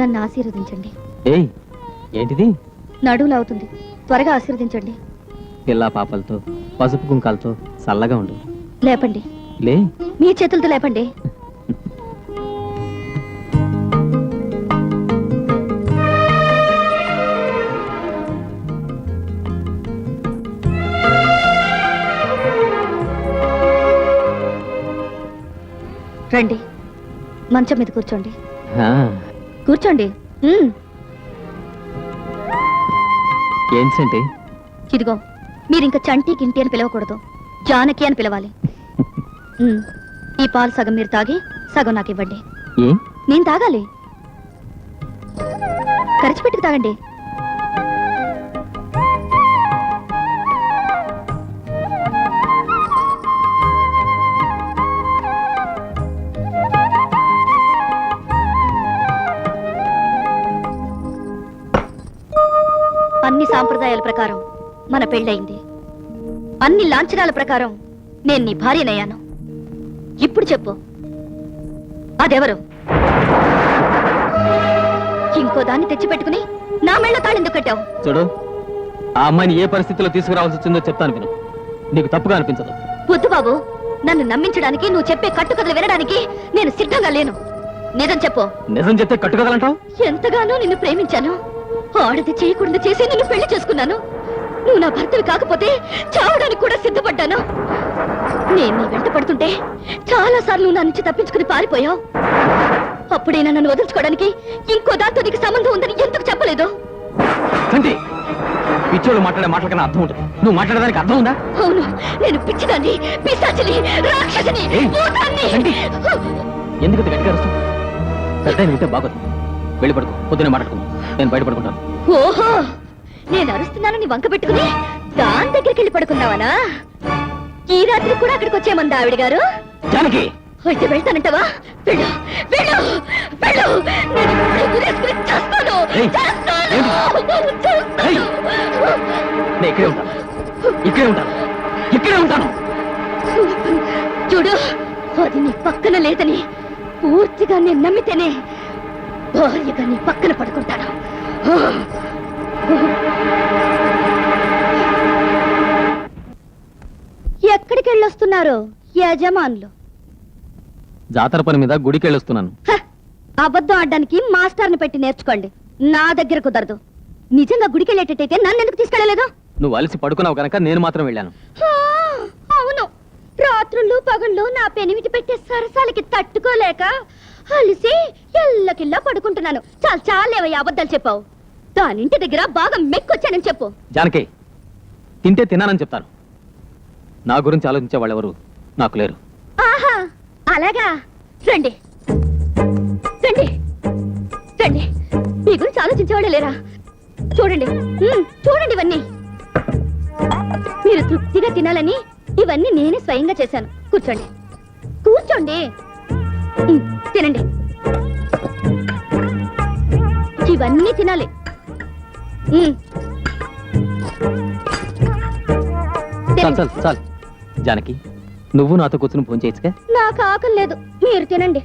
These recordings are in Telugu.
నన్ను ఆశీర్వదించండి. ఏయ్ ఏంటిది? నడువులు అవుతుంది. త్వరగా ఆశీర్వదించండి. పిల్ల పాపలతో పసుపు కుంకాలతో చల్లగా ఉండు. లేపండి. లే. మీ చేతులతో లేపండి. రండి. మంచం మీద కూర్చోండి. కూర్చోండి. ఇదిగో మీరు ఇంకా చంటి గింటి అని పిలవకూడదు. జానకి అని పిలవాలి. ఉమ్, ఈ పాలు సగం మీరు తాగి సగం నాకు ఇవ్వండి. ఏ? నేను తాగాలి. కరిచిపెట్టుకు తాగండి. అన్ని సాంప్రదాయాల ప్రకారం మన పెళ్ళయింది. అన్ని లాంఛనాల ప్రకారం నేను నీ భార్యనయ్యాను. ఇప్పుడు చెప్పు. అదెవరు? ఇంకో దాన్ని తెచ్చిపెట్టుకుని నా మెళ్ళ తాళెందుకు కట్టావు. చూడు ఆ అమ్మాయిని ఏ పరిస్థితిలో తీసుకురావాల్సి వచ్చిందో చెప్తాను విను. నీకు తప్పుగా అనిపించదు. వద్దు బాబు నన్ను నమ్మించడానికి నువ్వు చెప్పే కట్టుకథలు వినడానికి నేను సిద్ధంగా లేను. నిజం చెప్పు. నిజం చెప్తే కట్టుకదలంటావు ఎంతగానో నిన్ను ప్రేమించాను. ఆడది చేయకుండా చేసి నిన్ను పెళ్ళి చేసుకున్నాను. నువ్వు నా భర్తవి కాకపోతే చావడానికి కూడా సిద్ధపడ్డాను. నేను నీ వెంట పడుతుంటే చాలా సార్లు నువ్వు నా నుంచి తప్పించుకుని పారిపోయావు. అప్పుడైనా నన్ను వదులుచుకోవడానికి ఇంకో దాంతో నీకు సంబంధం ఉందని ఎందుకు చెప్పలేదు? పిచ్చోళ్ళు మాట్లాడే మాటల కన్నా అర్థం ఉంటుంది. నువ్వు మాట్లాడడానికి అర్థం ఉందా? అవును నేను పిచ్చిదాన్ని పిశాచిని రాక్షసిని? ఎందుకు గట్టిగా అరుస్తావు పెద్ద వింటే బాగోదు. వెళ్ళి పడుకో. పొద్దునే మాట్లాడుకుందాం. నేను బయట పడుకుంటాను ఓహో! నేను అరుస్తున్నానని వంక పెట్టుకుని దాని దగ్గరికి వెళ్ళి పడుకున్నావనా ఈ రాత్రి కూడా అక్కడికి వచ్చేమంది ఆవిడ గారు? జానకి! అయితే వెళ్తానంటావా? వెళ్ళు! వెళ్ళు! వెళ్ళు! నేను ఇప్పుడు ఉరేసుకుని చస్తాను! ఏయ్, చస్తాను! ఏయ్. చస్తాను. నేను ఇక్కడే ఉంటాను. ఇక్కడే ఉంటాను. ఇక్కడే ఉంటాను. చూడు అది నీ పక్కన లేదని పూర్తిగా నేను నమ్మితేనే భార్యగా నీ పక్కన పడుకుంటాను. ఎక్కడికి వెళ్ళొస్తున్నారు యజమానులు? జాతర పని మీద గుడికి వెళ్ళొస్తున్నాను! అబద్ధం ఆడడానికి మాస్టర్ని పెట్టి నేర్చుకోండి. నా దగ్గర కుదరదు. నిజంగా గుడికి వెళ్ళేటట్టయితే నన్ను ఎందుకు తీసుకెళ్ళలేదు? నువ్వు అలసి పడుకున్నావు కనుక నేను మాత్రం వెళ్ళాను. అవును. రాత్రుళ్ళు పగళ్ళు నా పెనిమిటి పెట్టే సరసాలకి తట్టుకోలేక అలిసి ఎల్లకిల్లా పడుకుంటున్నాను. చాలు చాలేవయ్య అబద్ధాలు చెప్పావు. దానింటి దగ్గర బాగా మెక్కొచ్చానని చెప్పు. జానకి తింటే తిన్నానని చెప్తాను. నా గురించి ఆలోచించే వాళ్ళెవరు నాకు లేరు. ఆహా అలాగా? రండి. రండి. రండి. మీ గురించి ఆలోచించేవాడే లేరా? చూడండి. ఉమ్, చూడండి ఇవన్నీ. మీరు తృప్తిగా తినాలని ఇవన్నీ నేనే స్వయంగా చేశాను. కూర్చోండి. కూర్చోండి. ఉమ్, తినండి. ఇవన్నీ తినాలి. చాలు తినండి. చాలు చాలు. జానకి నువ్వు నాతో కూర్చుని ఫోన్ చేయొచ్చుగా నాకు ఆకలి లేదు. మీరు తినండి.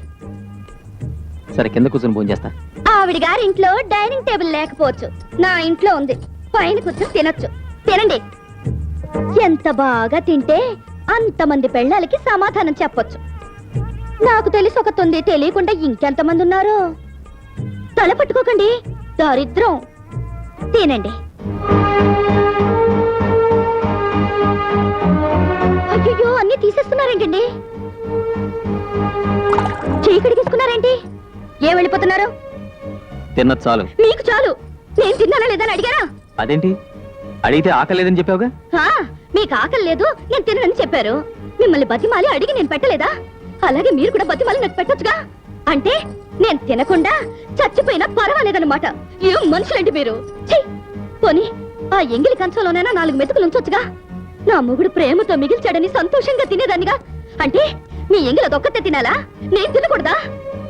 సరే కింద కూర్చుని ఫోన్ చేస్తా. ఆవిడ గారి ఇంట్లో డైనింగ్ టేబుల్ లేకపోవచ్చు. నా ఇంట్లో ఉంది. పైన కూర్చొని తినొచ్చు. తినండి. ఎంత బాగా తింటే అంతమంది పెళ్ళాలకి సమాధానం చెప్పొచ్చు. నాకు తెలిసి ఒక తొంది తెలియకుండా ఇంకెంతమంది ఉన్నారు తల పట్టుకోకండి దారిద్రం. తినండి. అయ్యో అన్ని తీసేస్తున్నారేంటండి? చీకటి తీసుకున్నారేంటి ఏ వెళ్ళిపోతున్నారు? తిన్నది చాలు. మీకు చాలు. నేను తిన్నానా లేదని అడిగారా? అదేంటి? అడిగితే ఆకలేదని చెప్పావుగా? మీకు ఆకలి లేదు నేను తిననని చెప్పారు. మిమ్మల్ని బతిమాలి అడిగి నేను పెట్టలేదా? అలాగే మీరు కూడా బతిమాలి నాకు పెట్టొచ్చుగా? అంటే నేను తినకుండా చచ్చిపోయినా పర్వాలేదన్నమాట. ఏం మనుషులండి మీరు? పోనీ ఆ ఎంగిలి కంచంలోనైనా నాలుగు మెతుకులు ఉంచొచ్చుగా? నా మొగుడు ప్రేమతో మిగిల్చాడని సంతోషంగా తినేదానిగా అంటే మీ ఎంగిలి దొక్కతే తినాలా? నేను తినకూడదా?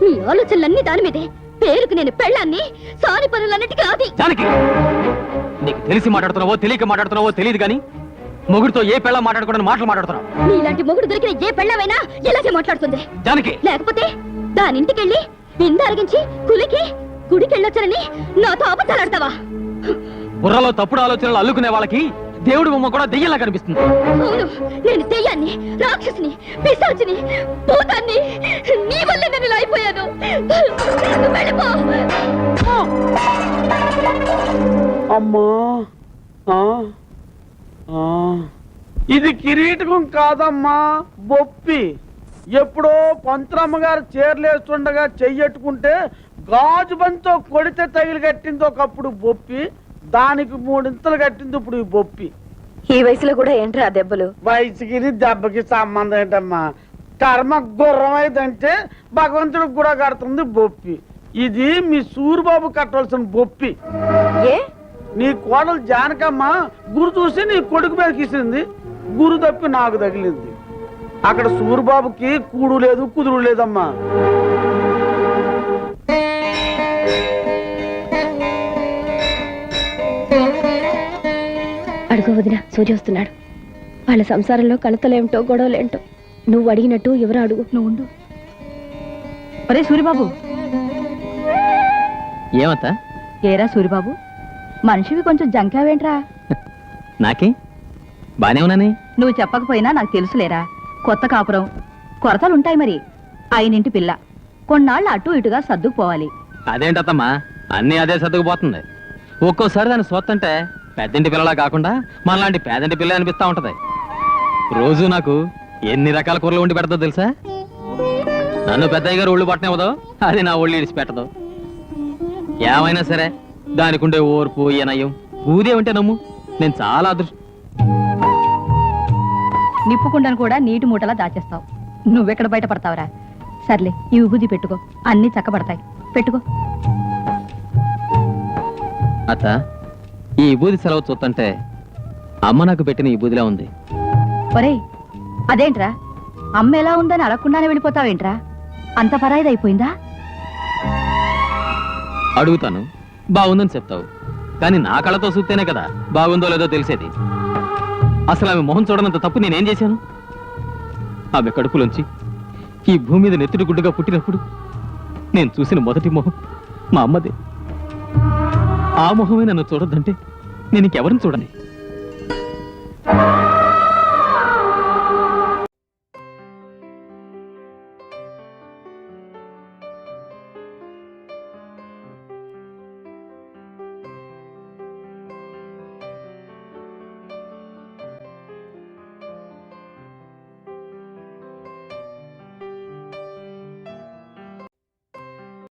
మీ ఆలోచనలన్నీ దాని మీదే. పేరుకు నేను పెళ్ళాన్ని సాని పనులన్నిటికీ అది నీకు తెలిసి మాట్లాడుతున్నావో తెలియక మాట్లాడుతున్నావో తెలియదు కానీ మొగుడితో ఏ పెళ్ళ మాట్లాడకూడని మాటలు మాట్లాడుతున్నావు? నీలాంటి మొగుడు దొరికిన ఏ పెళ్ళమైనా ఇలాగే మాట్లాడుతుంది. జానకి! లేకపోతే దాని ఇంటికెళ్ళి విందు అరిగించి కులికి గుడికి వెళ్ళొచ్చారని నాతో అబద్ధాలాడతావా బుర్రలో తప్పుడు ఆలోచనలు అల్లుకునే వాళ్ళకి దేవుడి బొమ్మ కూడా దెయ్యంలా కనిపిస్తుంది. అవును నేను దెయ్యాన్ని రాక్షసిని పిశాచిని భూతాన్ని నీ వల్ల నేను ఇలా అయిపోయాను. వెళ్ళిపో. అమ్మా. ఇది కిరీటకం కాదమ్మా బొప్పి. ఎప్పుడో పంతులమ్మ గారు చీరలేస్తుండగా చెయ్యట్టుకుంటే గాజు బంతో కొడితే తగిలి కట్టింది ఒకప్పుడు బొప్పి. దానికి మూడింతలు కట్టింది ఇప్పుడు ఈ బొప్పి. ఈ వయసులో కూడా ఏంట్రా ఆ దెబ్బలు? వయసుకి దెబ్బకి సంబంధం ఏంటమ్మా? కర్మ గుర్రం అయిందంటే భగవంతుడికి కూడా కడుతుంది బొప్పి. ఇది మీ సూరిబాబు కట్టవలసిన బొప్పి. ఏ? నీ కోడలు జానకమ్మ గురు చూసి నీ కొడుకు మీద కిసింది. గురు తప్పి నాకు తగిలింది. అక్కడ సూరిబాబుకి కూడు లేదు కుదురు లేదమ్మా. అడుగు వదిన సూర్య వస్తున్నాడు. వాళ్ళ సంసారంలో కలతలేమిటో గొడవలేంటో నువ్వు అడిగినట్టు ఎవరు అడుగు. నువ్వు ఉండు. ఒరే సూరిబాబు. ఏమత్తా? ఏరా సూరిబాబు? మనిషివి కొంచెం జంకావేంట్రా? నాకే? బానే ఉన్నానే? నువ్వు చెప్పకపోయినా నాకు తెలుసులేరా. కొత్త కాపురం కొరతలుంటాయి మరి. అయినింటి పిల్ల. కొన్నాళ్ళు అటు ఇటుగా సర్దుకుపోవాలి. అదేంటత్తమ్మా? అన్నీ అదే సర్దుకుపోతుంది. ఒక్కోసారి దాన్ని సొత్తంటే పెద్దంటి పిల్లలా కాకుండా మనలాంటి పేదంటి పిల్ల అనిపిస్తా ఉంటది. రోజు నాకు ఎన్ని రకాల కూరలు వండి పెడతా తెలుసా? నన్ను పెద్దయ్య గారు ఒళ్ళు పట్టనివ్వదో అది నా ఒళ్ళు ఇడిచి పెట్టదు ఏమైనా సరే దానికుండే ఓర్పు ఈనయం ఊదే ఉంటే నమ్ము. నేను చాలా అదృష్టం నిప్పుకుండను కూడా నీటి మూటలా దాచేస్తావు. నువ్వెక్కడ బయట పడతావురా సర్లే ఈ విభూది పెట్టుకో. అన్ని చక్కబడతాయి. పెట్టుకో. అత్త ఈ విభూది సెలవు చూస్తుంటే అమ్మ నాకు పెట్టిన ఈ బూదిలా ఉంది. ఒరేయ్ అదేంట్రా? అమ్మ ఎలా ఉందని అడగకుండానే వెళ్ళిపోతావేంట్రా? అంత పరాయిదైపోయిందా? అడుగుతాను. బాగుందని చెప్తావు. కానీ నా కళ్ళతో చూస్తేనే కదా బాగుందో లేదో తెలిసేది. అసలు ఆమె మొహం చూడనంత తప్పు నేనేం చేశాను? ఆమె కడుపులోంచి ఈ భూమి మీద నెత్తుడి గుడ్డుగా పుట్టినప్పుడు నేను చూసిన మొదటి మొహం మా అమ్మదే. ఆ మొహమే నన్ను చూడొద్దంటే నేను ఇంకెవరిని చూడని?